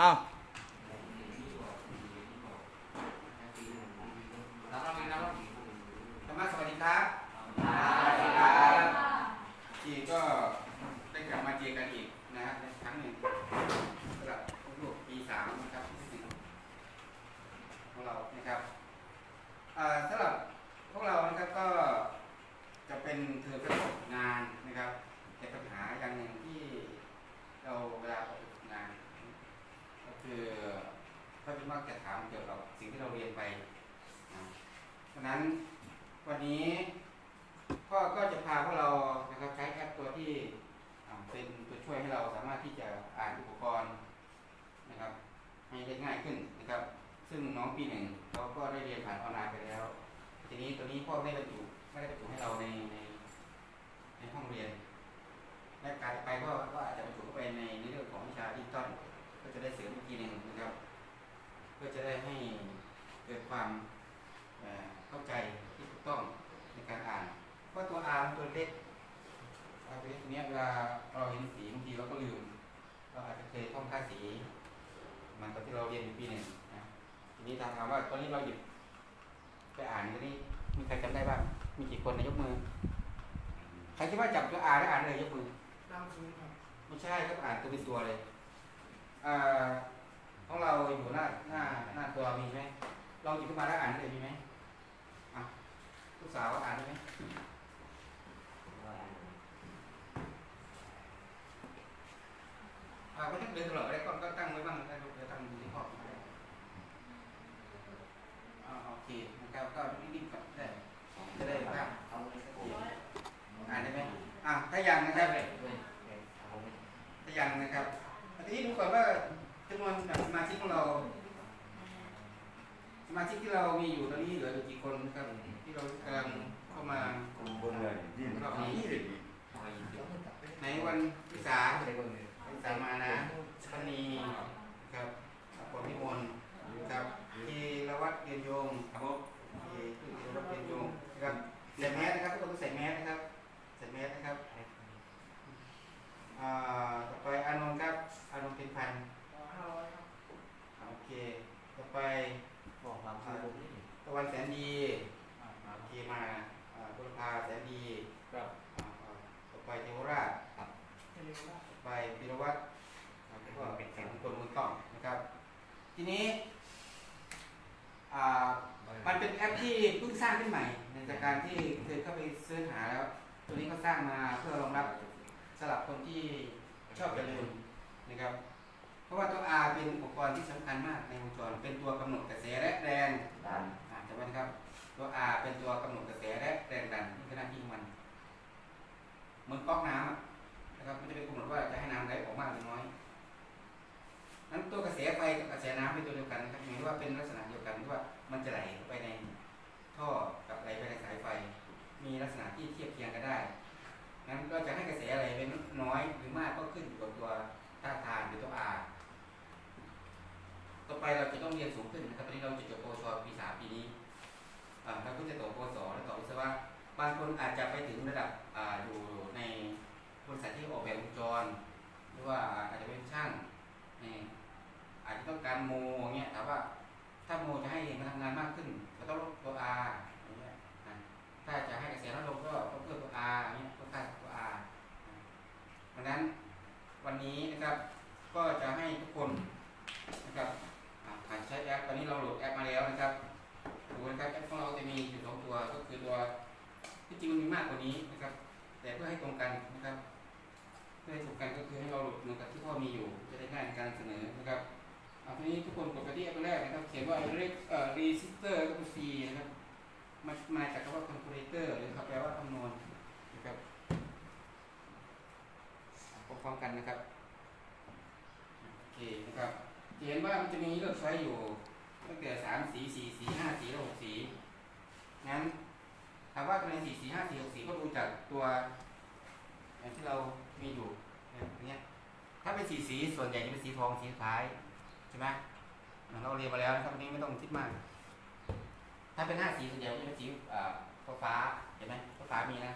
อ้าวแล้วก็มีแล้วก็ธรรมะสวัสดีครับทีก็ได้กลับมาเจอกันอีกนะครับครั้งหนึ่งสำหรับลูกปีสามนะครับของเรานะครับอ่าสำหรับพวกเรานะครับก็จะเป็นเธอประสบงานนะครับแต่ปัญหาอย่างหนึ่งที่เราเวลาออกไปทำงาน ก็คือเขาจะ มักจะถามเกี่ยวกับสิ่งที่เราเรียนไปนะเพราะนั้นวันนี้พ่อก็จะพาพวกเรานะครับใช้แอปตัวที่เป็นตัวช่วยให้เราสามารถที่จะอ่านอุปกรณ์นะครับให้ได้ง่ายขึ้นนะครับ ซึ่งน้องปีหนึ่งเขาก็ได้เรียนผ่านออนไลน์ไปแล้ว ทีนี้ตัวนี้พ่อไม่ได้บรรจุไม่ได้บรรจุให้เราในในในห้องเรียน และการไปก็ก็อาจจะบรรจุเข้าไปในในเรื่องของวิชาดิจิตอลก็จะได้เสริมอีกทีหนึ่ง พื่อจะได้ให้เกิดความเอ่อเข้าใจที่ถูกต้องในการอ่าน เพราะตัว R มันตัวเล็กตัวเล็กเนี้ยเวลาเราเห็นสีบางทีเราก็ลืม เราอาจจะเคยท่องค่าสี มันตอนที่เราเรียนอยู่ปีหนึ่งนะทีนี้ถามว่าตอนนี้เราหยิบไปอ่านตอนนี้มีใครจำได้บ้าง มีกี่คนในะยกมือ ใครคิดว่าจับตัว R แล้วอ่านเลยยกมือดาวศูนย์ครับไม่ใช่ก็อ่านตัวเป็นตัวเลยอ่า ของเราอยู่หน้าหน้าหน้าตัวมีไหมลองหยิบขึ้นมาแล้วอ่านได้เลยมีไหมอะลูกสาวอ่านได้ไหมอ่าไม่ต้องเดินตลอดได้ก็ก็ตั้งไว้บ้างได้ลูกเดี๋ยวตั้งอยู่ที่ห้องก็ได้อ่าโอเคนะครับก็นิ่งๆก่อนได้จะได้บ้างอ่านได้ไหมอะถ้ายังนะครับถ้ายังนะครับทีนี้ดูก่อนว่า จำนวนสมาชิกของเรา สมาชิกที่เรามีอยู่ตอนนี้เหลืออยู่กี่คนนะครับ ที่เรากำลังเข้ามาบนเลยนี่รอบนี้ในวันที่สามวันที่สามมานะชนีครับปพิมลครับทีรวัตรเรียนโยงครับผมทีทีรวัตรเรียนโยงนะครับใส่แมสนะครับทุกคนต้องใส่แมสนะครับใส่แมสนะครับอ่าต่อไปอานนท์ครับอานนท์เป็นพันห้าร้อยครับ อ่าโอเค ต่อ ไปบอกความคือผมนี่ตะวันแสนดีอ่าโอเคมาอ่าบุรพาแสนดีครับอ่าอ่าต่อไปเทวราชเทเลว่าต่อไปพิรวัตรอ่าแล้วก็เป็นแสงคนมือกล้องนะครับ ทีนี้อ่ามันเป็นแอปที่เพิ่งสร้างขึ้นใหม่ในจากการที่เคยเข้าไปเสิร์ชหาแล้ว ตัวนี้ก็สร้างมาเพื่อรองรับสำหรับคนที่ชอบจะลืมนะครับ เพราะว่าตัว R เป็นอุปกรณ์ที่สำคัญมากในวงจร เป็นตัวกำหนดกระแสและแรงดันอ่าจำไว้นะครับ ตัว R เป็นตัวกำหนดกระแสและแรงดันนี่คือหน้าที่ของมัน เหมือนก๊อกน้ำอะนะครับมันจะเป็นกำหนดว่าจะให้น้ำไหลออกมากหรือน้อยนั้นตัวกระแสไฟกับกระแสน้ำเป็นตัวเดียวกันนะครับหมายว่าเป็นลักษณะเดียวกันที่ว่ามันจะไหลเข้าไปในท่อกับไหลไปในสายไฟ มีลักษณะที่เทียบเคียงกันได้นั้นก็จะให้กระแสอะไรเป็นน้อยหรือมากก็ขึ้นอยู่กับตัวต้านทานหรือตัว R ต่อ ไปเราจะต้องเรียนสูงขึ้นนะครับตอนนี้เราจะจบปวชปีสามปีนี้อ่าเราก็จะต่อปวสแล้วต่อวิศวะบางคนอาจจะไปถึงระดับอ่าอยู่ ทีนี้ทุกคนกดไปที่แอปแรกนะครับ เขียนว่าเอ่อ resistor ก็คือ C นะครับมามาจากคำว่า calculator หรือคำแปลว่าคำนวณนะครับพร้อมกันนะครับโอเคนะครับเห็นว่ามันจะมีเลือกใช้อยู่ตั้งแต่สามสีสี่สีห้าสีและหกสีงั้นถามว่าในสี่สีห้าสีหกสีก็ดูจากตัวอย่างที่เรามีอยู่อย่างเนี้ยถ้าเป็นสีสีส่วนใหญ่จะเป็นสีทองสีท้าย ใช่ไหมเราเรียนมาแล้วนะครับวันนี้ไม่ต้องคิดมาก ถ้าเป็นห้าสีส่วนใหญ่ก็จะเป็นสีอ่าฟ้าฟ้าเห็นไหมฟ้าฟ้ามีนะ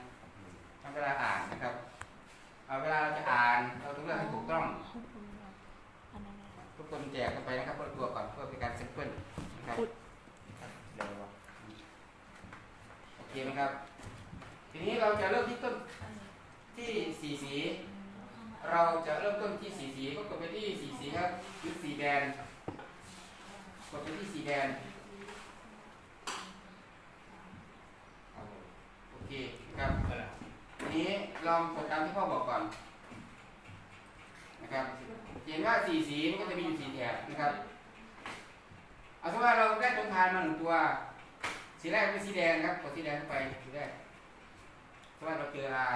ถ้าเวลาอ่านนะครับเอาเวลาเราจะอ่านเราต้องเลือกให้ถูกต้อง ทุกคนแจกกันไปนะครับคนละตัวก่อนเพื่อเป็นการเซ็นเปิลนะครับเดี๋ยววะโอเคไหมครับ ทีนี้เราจะเริ่มที่ต้นที่สีสี เราจะเริ่มต้นที่สีสีก็กดไปที่สีสีครับหรือสีแดนกดไปที่สีแดนโอเคครับทีนี้ลองกดตามที่พ่อบอกก่อนนะครับเห็นว่าสีสีมันก็จะมีอยู่สีแถบนะครับเอาสมมติว่าเราได้ตรงทานมาหนึ่งตัว สีแรกเป็นสีแดงครับกดสีแดงเข้าไปสีแรกสมมติว่าเราเจออา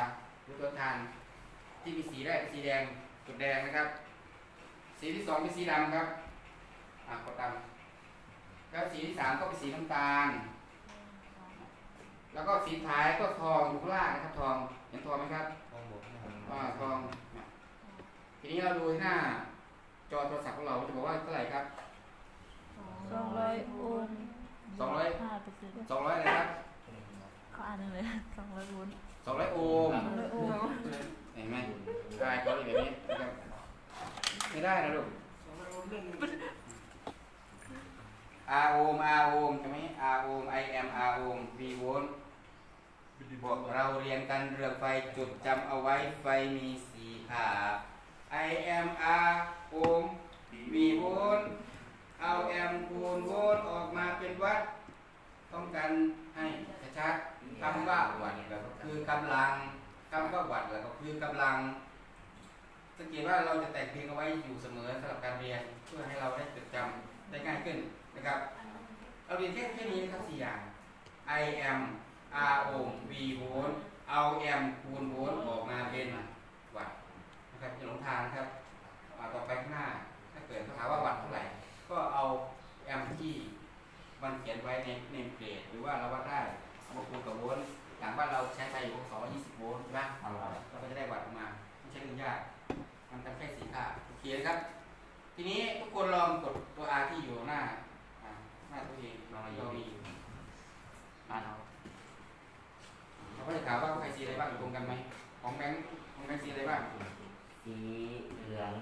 หรือตัวทาน ที่มีสีแรกเป็นสีแดงกดแดงนะครับ สีที่สองเป็นสีดำครับอ่ากดดำแล้วสีที่สามก็เป็นสีน้ำตาล แล้วก็สีท้ายก็ทองอยู่ข้างล่างนะครับทองเห็นทองไหมครับห้องบวกห้องอ่าทองเนี่ยทีนี้เราดูที่หน้า จอโทรศัพท์ของเราจะบอกว่าเท่าไหร่ครับสองร้อยโอห์มสองร้อยห้าเปอร์เซ็นต์สองร้อยอะไรครับเขาอ่านหนึ่งเลยสองร้อยโวลต์สองร้อยโอห์มสองร้อยโอห์ม เห็นไหมได้ก็เลยแบบนี้นะครับไม่ได้นะลูกองร้อยโองหนึ่ง R โอห์โอมใช่ไหม R โอห์ม I am R โอห์ม V โวลต์บอกเราเรียนกันเรื่องไฟจุดจำเอาไว้ไฟมีสีขา I am R โอห์ม V โวลต์เอาแอมคูณโวลต์ออกมาเป็นวัด ต้องการให้ชัดคำว่าวัดก็คือกำลัง คำว่าวัดก็คือกำลัง สังเกตว่าเราจะแต่งเพลงเอาไว้อยู่เสมอสำหรับการเรียนเพื่อให้เราได้จดจำได้ง่ายขึ้นนะครับเราเรียนแค่แค่นี้นะครับสี่อย่าง I am R O V โวลต์เอา M คูณโวลต์ออกมาเป็นวัดนะครับอย่าหลงทางนะครับต่อไปข้างหน้า ถ้าเกิดเขาถามว่าวัดเท่าไหร่ ก็เอา M ที่มันเขียนไว้ในในเพจหรือว่าเราวัดได้เอามาคูณกับโวลต์ อย่างบ้านเราใช้ไฟอยู่220โวลต์ใช่ไหมเราก็จะได้วัดออกมาไม่ใช่เรื่องยากมันทำแค่สีค่าโอเคนะครับ ทีนี้ทุกคนลองกดตัว R ที่อยู่หน้าอ่าหน้าตัวเองลองเรามีอยู่อ่านเอาเราก็จะถามว่าใครสีอะไรบ้างอยู่ตรงกันไหมของแบงค์ของแบงค์สีอะไรบ้างสีเหลือง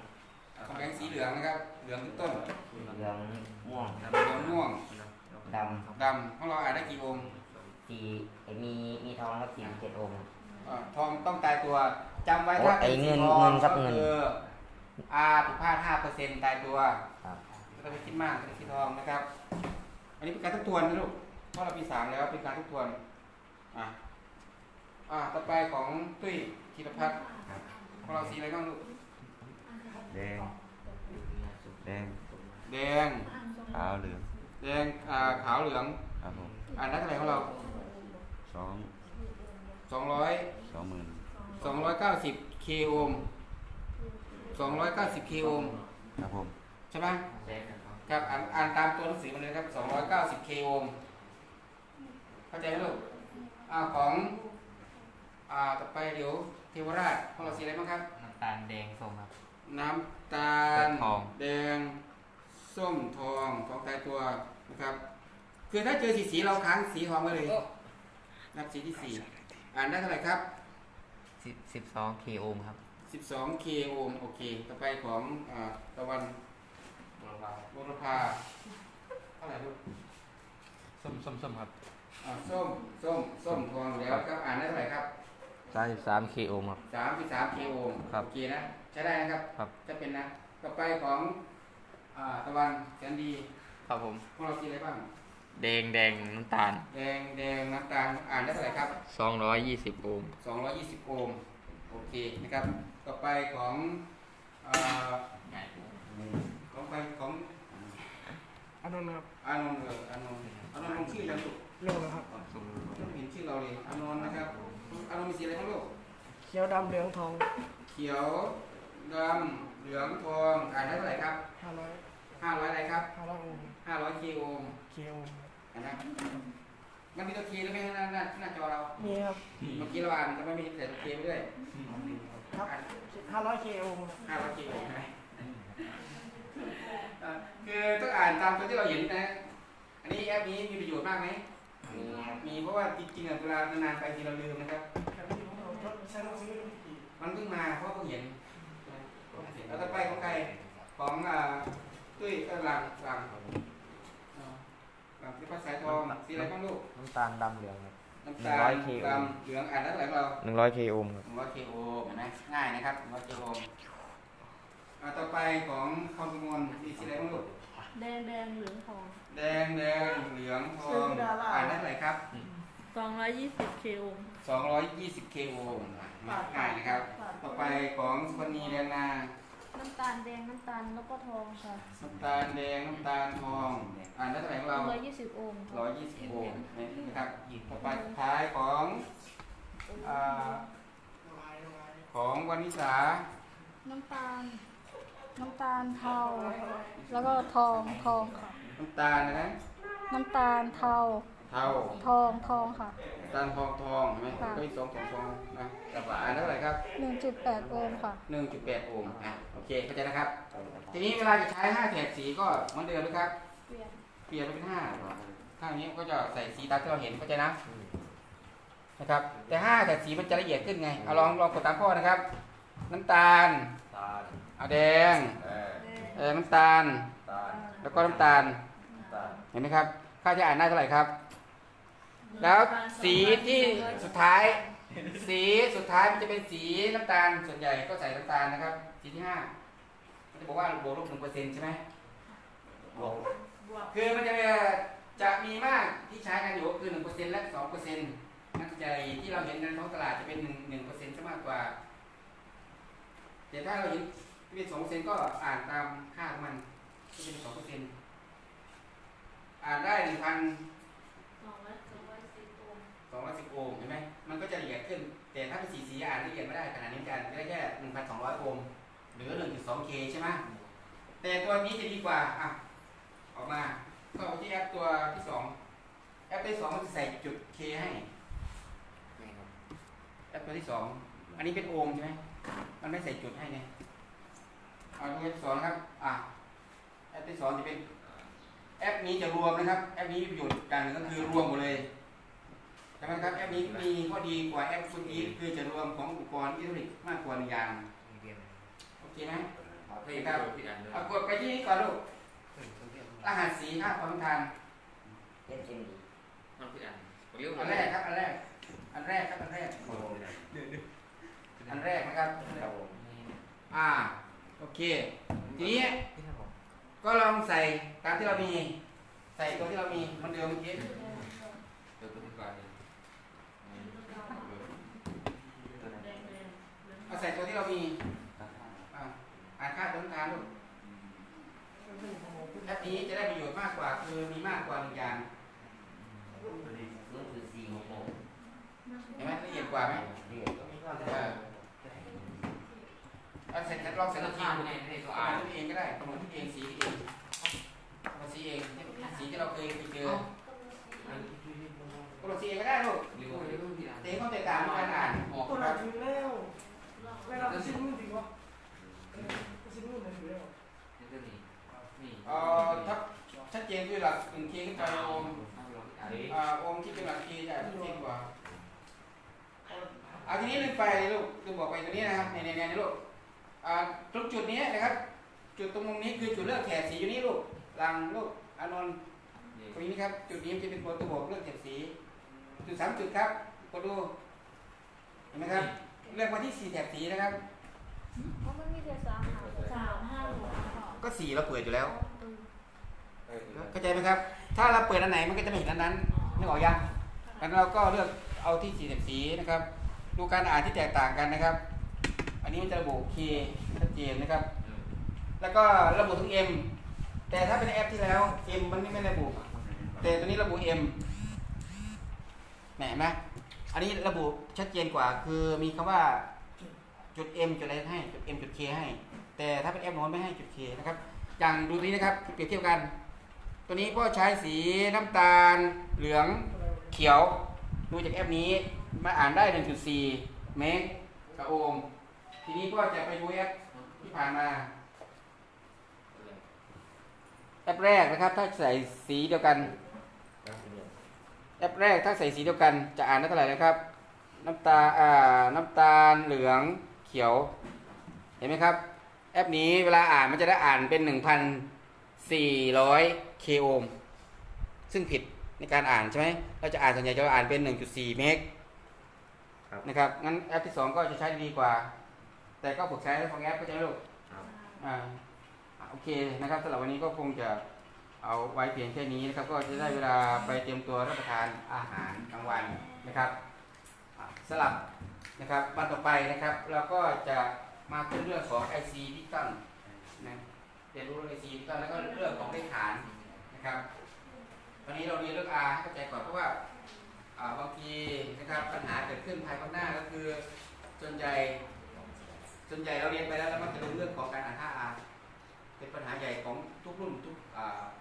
อ่าของแบงค์สีเหลืองนะครับ เหลืองต้นเหลืองม่วงเหลืองม่วงดดำของเราอ่านได้กี่องค์ำ สีเอ่อมีมีทองครับสี่เจ็ดองค์อ่าทองต้องตายตัวจำไว้โอ้ถ้าไอ้เป็นสีเงินทองเงินครัก็บเงิน คือ R ผิดพลาด5เปอร์เซ็นต์ตายตัวครับไม่ต้องไปคิดมากเป็นสีทองนะครับ อันนี้เป็นการทบทวนนะลูกเพราะเราปีสามแล้วเป็นการทบทวนอะอะต่อไปของตุ้ยธีรพัฒน์ของเราสีอะไรบ้างลูกแดง แดงแดง ขาวเหลืองแดงอ่าขาวเหลือง ครับผมอ่านได้เท่าไหร่ของเรา สองสองร้อยสองหมื่นสองร้อยเก้าสิบเคโอห์มสองร้อยเก้าสิบเคโอห์มครับผมใช่ไหมครับอ่านอ่านตามตัวหนังสือมาเลยครับสองร้อยเก้าสิบเคโอห์มเข้าใจไหมลูกอ่าของอ่าต่อไปเดี๋ยวเทวราชของเราสีอะไรบ้างครับ น้ำตาลแดงส้มครับ น้ำตาลทอง แดง ส้มทองทองตายตัวนะครับ คือถ้าเจอสีสีเราค้างสีทองไว้เลย นับสีที่สี่อ่านได้เท่าไหร่ครับสิบสิบสองเคโอห์มครับ12 k โอห์มโอเค ต่อไปของอ่าตะวันบุรพาเท่าไหร่ลูกส้มส้มส้มครับอ่าส้มส้มส้มทองอยู่แล้วครับอ่านได้เท่าไหร่ครับสามสิบสามเคโอห์มครับ33 k โอห์มครับโอเคนะใช้ได้นะครับครับ จะเป็นนะ ต่อไปของอ่าตะวันแสนดีครับผมพวกเราสีอะไรบ้าง แดงแดงน้ำตาลแดงแดงน้ำตาลอ่านได้เท่าไหร่ครับสองร้อยยี่สิบโอห์ม220 โอห์มโอเคนะครับ ต่อไปของอ่าของไปของอันนั้นครับอานนท์เอออานนท์อานนท์ลงชื่อยังลูกเรื่องนะครับ ต้องเห็นชื่อเราเลยอานนท์นะครับอานนท์มีสีอะไรบ้างลูกเขียวดำเหลืองทองเขียวดำเหลืองทองอ่านได้เท่าไหร่ครับห้าร้อย500อะไรครับห้าร้อยโอห์ม500 k โอห์มเคโอห์มอ่านนะมันมีตัว k หรือไม่หน้าหน้าหน้าจอเรามีครับเมื่อกี้เราอ่านแต่ไม่มีใส่ตัว k ไปด้วยครับอ่านห้าร้อยเคโอห์ม500 k โอห์มใช่ไหมอ่าคือต้องอ่านตามตัวที่เราเห็นนะ อันนี้แอปนี้มีประโยชน์มากไหมมีครับมีเพราะว่าจริงๆอะเวลานานๆไปทีเราลืมนะครับครับที่ผมเอาทดใช้หนังสือมันเพิ่งมาเพราะเพิ่งเห็นแล้วต่อไปของใครของอ่าตุ้ยก็ลังลังเอา ลังสีฟ้าสายทองสีอะไรบ้างลูกน้ำตาลดำเหลืองครับ น้ำตาล100 k ดำเหลืองอ่านได้เท่าไหร่ของเราหนึ่งร้อยเคโอห์มครับ หนึ่งร้อยเคโอเห็นไหมง่ายนะครับหนึ่งร้อยเคโออ่าต่อไปของคอมพิวมลมีสีอะไรบ้างลูกแดงแดงเหลืองทองแดงแดงเหลืองทองอ่านได้เท่าไหร่ครับ สองร้อยยี่สิบเคโอห์ม220 k โอง่ายนะครับ ต่อไปของสุพรรณีเรียนนา น้ำตาลแดงน้ำตาลแล้วก็ทองค่ะน้ำตาลแดงน้ำตาลทอง อ่านได้เท่าไหร่ของเราร้อยยี่สิบโอห์มค่ะ120โอนะครับต่อไปสุดท้ายของอ่าของวันนิสาน้ำตาล น้ำตาลเทา แล้วก็ทองทองค่ะ น้ำตาลนะน้ำตาลเทาเทาทองทองค่ะ น้ำตาลทองทองเห็นไหมค่ะ ก็มีสองสองฟองนะอ่านได้เท่าไหร่ครับหนึ่งจุดแปดโอห์มค่ะ1.8โอห์มอะโอเคเข้าใจนะครับ ทีนี้เวลาจะใช้5แถบสีก็เหมือนเดิมนะครับ เปลี่ยนเปลี่ยนไปเป็นห้าถ้าอย่างนี้ก็จะใส่สีตามที่เราเห็นเข้าใจนะนะครับ แต่ห้าแต่สีมันจะละเอียดขึ้นไงเอาลองลองกดตามข้อนะครับ น้ำตาลตาลเอาแดงเออเออน้ำตาล ตาลแล้วก็น้ำตาล ตาลเห็นไหมครับ ค่าจะอ่านได้เท่าไหร่ครับ แล้วสีที่สุดท้าย สีสุดท้ายมันจะเป็นสีน้ำตาลส่วนใหญ่ก็ใส่น้ำตาลนะครับ สีที่ห้ามันจะบอกว่าบวกลบหนึ่งเปอร์เซ็นต์ใช่ไหมบวกคือมันจะจะมีมากที่ใช้กันอยู่ก็คือหนึ่งเปอร์เซ็นต์และสองเปอร์เซ็นต์นักใจที่เราเห็นในท้องตลาดจะเป็นหนึ่งหนึ่งเปอร์เซ็นต์ซะมากกว่าแต่ถ้าเราเห็นที่เป็นสองเปอร์เซ็นต์ก็อ่านตามค่าของมันก็เป็นสองเปอร์เซ็นต์อ่านได้หนึ่งพัน 210 โอห์มเห็นไหมมันก็จะละเอียดขึ้น แต่ถ้าเป็นสี 4C อ่านละเอียดไม่ได้ขนาดนี้กันได้แค่ 1,200 โอห์มหรือ 1.2K ใช่ไหมแต่ตัวนี้จะดีกว่าอะออกมาเข้าไปที่แอปตัวที่สองแอปที่ 2 มันจะใส่จุด K ให้แอปตัวที่สองอันนี้เป็นโอห์มใช่ไหมมันไม่ใส่จุดให้ไงเอาดูแอปสองครับอะแอปที่สองจะเป็นแอปนี้จะรวมนะครับ แอปนี้ประโยชน์กันก็คือรวมหมดเลย ช่ไหมครับแอปนี้มีข้อดีกว่าแอปฟุตอีคือจะรวมของอุปกรณ์อิเล็กทรอนิกส์มากกว่าหนึ่งอย่างโอเคไหมโอเคครับเอากดไปที่นี้ก่อนลูกรหัสสีค่าความต้องการเล่นเกมดีอันแรกครับอันแรก อันแรกครับอันแรกโอ้โหอันแรกนะครับครับผมอ่าโอเคทีนี้ก็ลองใส่ตามที่เรามี ใส่ตัวที่เรามีเหมันเดิมเมื่อกี้เอาใส่ตัวที่เรามีอ่าอ่านค่าต้นทานลูกแอปนี้จะได้ประโยชน์มากกว่าคือมีมากกว่าหนึ่งอย่างรู้คือสี่หกโมงเห็นไหมละเอียดกว่าไหมเรียนเออเอาเสร็จแล้วลองใส่ตัวที่ดูในตัวอ่านตัวเองก็ได้กำหนดที่เองสีที่เองมาสีเองสีที่เราเคยไปเจอกำหนดสีเองก็ได้ลูกแต่ต้องแตกต่างในการอ่านออกตัวคไหนรับถือแล้ว เวลาไปชิ้นนู่นถือวะชิ้นนู่นไหนถือแล้วเอ่อถ้าชัดเจนคือหลักหนึ่งเคขึ้นไปโอมอ่าโอมที่เป็นหลักเคจะชัดเจนกว่าเอาทีนี้ลืมไปลูกลืมบอกไปตัวนี้นะครับในในในลูกอ่าตรงจุดนี้นะครับ จุดตรงมุมนี้คือจุดเลือกแถบสีอยู่นี่ลูกหลังลูกอานนท์ตรงนี้ครับ จุดนี้จะเป็นตัวตัวบอกเลือกแถบสี จุดสามจุดครับกดดูเห็นไหมครับ เลือกมาที่สี่แถบสีนะครับ เพราะมันมีแต่สามหาสามห้าหกค่ะก็สีเราเปิดอยู่แล้วเออเข้าใจไหมครับ ถ้าเราเปิดอันไหนมันก็จะไม่เห็นอันนั้นนึกออกยังงั้นเราก็เลือกเอาที่สีแถบสีนะครับ ดูการอ่านที่แตกต่างกันนะครับ อันนี้มันจะระบุ K ชัดเจนนะครับ แล้วก็ระบุถึง M แต่ถ้าเป็นแอปที่แล้ว M มันไม่ไม่ระบุ แต่ตัวนี้ระบุ M แหมเห็นไหม อันนี้ระบุชัดเจนกว่า คือมีคำว่าจุด M จุดอะไรให้จุด M จุด K ให้ แต่ถ้าเป็นแอปโน้นไม่ให้จุด K นะครับอย่างดูนี้นะครับเปรียบเทียบกัน ตัวนี้พ่อใช้สีน้ำตาลเหลืองเขียว ดูจากแอปนี้มาอ่านได้ 1.4 เมกกับโอห์มทีนี้ก็จะไปดูแอปที่ผ่านมาแอปแรกนะครับ ถ้าใส่สีเดียวกัน ปแรกถ้าใส่สีเดียวกันจะอ่านได้เท่าไหร่นะครับ น้ำตาอ่าน้ำตาลเหลืองเขียว เห็นไหมครับ แอปนี้เวลาอ่านมันจะได้อ่านเป็นหนึ่งพัน400 k โอห์มซึ่งผิดในการอ่านใช่ไหมเราจะอ่านส่วนใหญ่จะอ่านเป็น 1.4 เมกครับนะครับ งั้นแอปที่ 2 ก็จะใช้ดีกว่า แต่ก็ฝึกใช้ของแอปก็จะไม่รู้ครับอ่าโอเคนะครับสำหรับวันนี้ก็คงจะ เอาไว้เพียงแค่นี้นะครับ ก็จะได้เวลาไปเตรียมตัวรับประทานอาหารกลางวันนะครับสลับนะครับวันต่อไปนะครับ เราก็จะมาเป็นเรื่องของ IC ดิจิตอลนะเรียนรู้เรื่อง IC ดิจิตอลแล้วก็เรื่องของเลขฐานนะครับวันนี้เราเรียนเรื่อง R ให้เข้าใจก่อนเพราะว่าบางทีนะครับปัญหาเกิดขึ้นภายข้างหน้าก็คือส่วนใหญ่ส่วนใหญ่เราเรียนไปแล้วเรามักจะลืมเรื่องของการอ่าน 5R เป็นปัญหาใหญ่ของทุกรุ่นทุก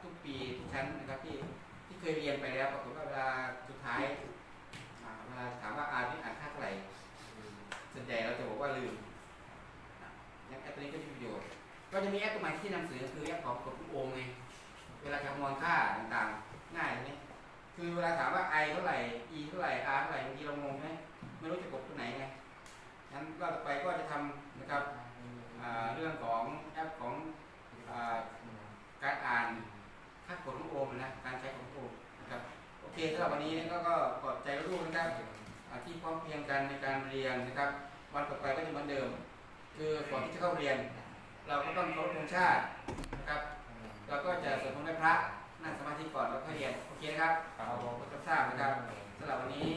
ทุกปีทุกชั้นนะครับที่ที่เคยเรียนไปแล้วปรากฏว่าเวลาสุดท้ายเวลาถามว่า R นี่อ่านค่าเท่าไหร่ส่วนใหญ่เราจะบอกว่าลืมอะอย่างแอปตัวนี้ก็มีประโยชน์ก็จะมีแอปตัวใหม่ที่นำเสนอคือแอปของกดลูกโอมไงเวลาคำนวณค่าต่างๆง่ายไหมคือเวลาถามว่า i เท่าไหร่ e เท่าไหร่ r เท่าไหร่บางทีเรางงไหมไม่รู้จะกดตัวไหนไงงั้นก็ต่อไปก็จะทำนะครับเรื่องของแอปของ การอ่านค่ากดของโอมนะการใช้ของโอมนะครับโอเคสำหรับวันนี้ก็ก็ขอบใจลูกๆนะครับอ่าที่พร้อมเพรียงกันในการเรียนนะครับ วันต่อไปก็จะเหมือนเดิม คือก่อนที่จะเข้าเรียน เราก็ต้องเคารพธงชาตินะครับเราก็จะสวดมนต์ไหว้พระนั่งสมาธิก่อนแล้วค่อยเรียนโอเคนะครับครับผมก็จะทราบนะครับสำหรับวันนี้